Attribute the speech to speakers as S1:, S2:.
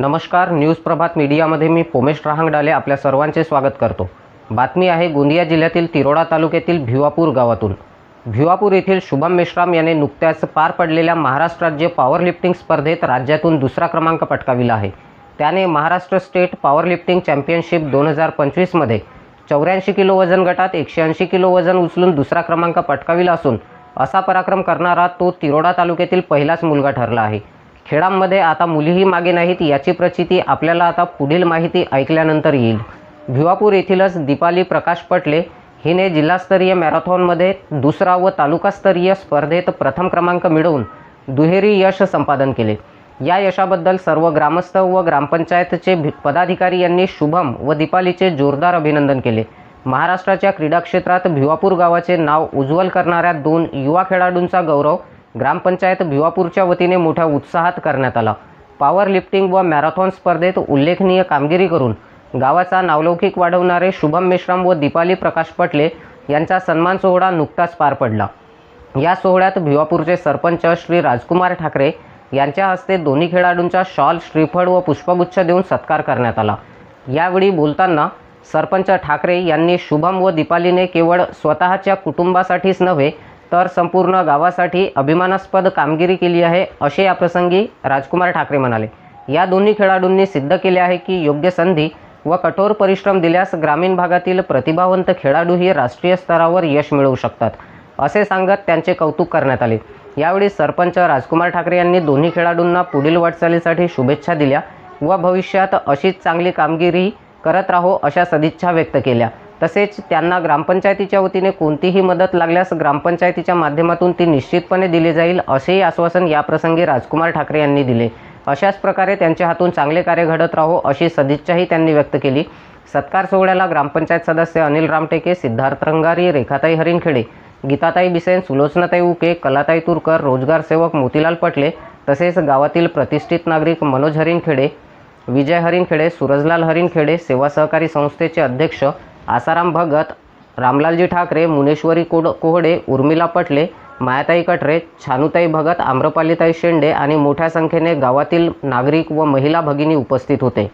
S1: नमस्कार न्यूज प्रभात मीडियामध्ये मी पोमेश रहांगडाले आपल्या सर्वांचे स्वागत करतो. बातमी आहे गोंदिया जिल्ह्यातील तिरोडा तालुक्यातील भिवापूर गावातून. भिवापूर येथील शुभम मेश्राम याने नुकत्याच पार पडलेल्या महाराष्ट्र राज्य पॉवर लिफ्टिंग स्पर्धेत राज्यातून दुसरा क्रमांक पटकाविला आहे. त्याने Maharashtra state power lifting championship दोन हजार पंचवीसमध्ये चौऱ्याऐंशी किलो वजन गटात एकशे ऐंशी किलो वजन उचलून दुसरा क्रमांक पटकाविला असून असा पराक्रम करणारा तो तिरोडा तालुक्यातील पहिलाच मुलगा ठरला आहे. खेळांमध्ये आता मुलीही मागे नाहीत याची प्रचिती आपल्याला आता पुढील माहिती ऐकल्यानंतर येईल. भिवापूर येथीलच दीपाली प्रकाश पटले हिने जिल्हास्तरीय मॅरेथॉनमध्ये दुसरा व तालुकास्तरीय स्पर्धेत प्रथम क्रमांक मिळवून दुहेरी यश संपादन केले. या यशाबद्दल सर्व ग्रामस्थ व ग्रामपंचायतचे भि- पदाधिकारी यांनी शुभम व दीपालीचे जोरदार अभिनंदन केले. महाराष्ट्राच्या क्रीडा क्षेत्रात भिवापूर गावाचे नाव उज्ज्वल करणाऱ्या दोन युवा खेळाडूंचा गौरव ग्रामपंचायत भिवापूरच्या वतीने मोठ्या उत्साहात करण्यात आला. पॉवर लिफ्टिंग व मॅरेथॉन स्पर्धेत उल्लेखनीय कामगिरी करून गावाचा नावलौकिक वाढवणारे शुभम मेश्राम व दीपाली प्रकाश पटले यांचा सन्मान सोहळा नुकताच पार पडला. या सोहळ्यात भिवापूरचे सरपंच श्री राजकुमार ठाकरे यांच्या हस्ते दोन्ही खेळाडूंचा शॉल श्रीफळ व पुष्पगुच्छ देऊन सत्कार करण्यात आला. यावेळी बोलताना सरपंच ठाकरे यांनी शुभम व दीपालीने केवळ स्वतःच्या कुटुंबासाठीच नव्हे तर संपूर्ण गावासाठी अभिमानास्पद कामगिरी केली आहे असे याप्रसंगी राजकुमार ठाकरे म्हणाले. या दोन्ही खेळाडूंनी सिद्ध केले आहे की योग्य संधी व कठोर परिश्रम दिल्यास ग्रामीण भागातील प्रतिभावंत खेळाडूही राष्ट्रीय स्तरावर यश मिळवू शकतात असे सांगत त्यांचे कौतुक करण्यात आले. यावेळी सरपंच राजकुमार ठाकरे यांनी दोन्ही खेळाडूंना पुढील वाटचालीसाठी शुभेच्छा दिल्या व भविष्यात अशीच चांगली कामगिरी करत राहो अशा सदिच्छा व्यक्त केल्या. तसेच त्यांना ग्रामपंचायतीच्या वतीने कोणतीही मदत लागल्यास ग्रामपंचायतीच्या माध्यमातून ती निश्चितपणे दिली जाईल असेही आश्वासन याप्रसंगी राजकुमार ठाकरे यांनी दिले. अशाच प्रकारे त्यांच्या हातून चांगले कार्य घडत राहो अशी सदिच्छाही त्यांनी व्यक्त केली. सत्कार सोहळ्याला ग्रामपंचायत सदस्य अनिल रामटेके सिद्धार्थ रंगारी रेखाताई हरिणखेडे गीताताई बिसेन सुलोचनाताई उके कलाताई तुरकर रोजगार सेवक मोतीलाल पटले तसेच गावातील प्रतिष्ठित नागरिक मनोज हरिणखेडे विजय हरिणखेडे सूरजलाल हरिणखेडे सेवा सहकारी संस्थेचे अध्यक्ष आसाराम भगत रामलालजी ठाकरे मुनेश्वरी कोड कोहडे उर्मिला पटले मायाताई कटरे छानुताई भगत आम्रपालीताई शेंडे आणि मोठ्या संख्येने गावातील नागरिक व महिला भगिनी उपस्थित होते.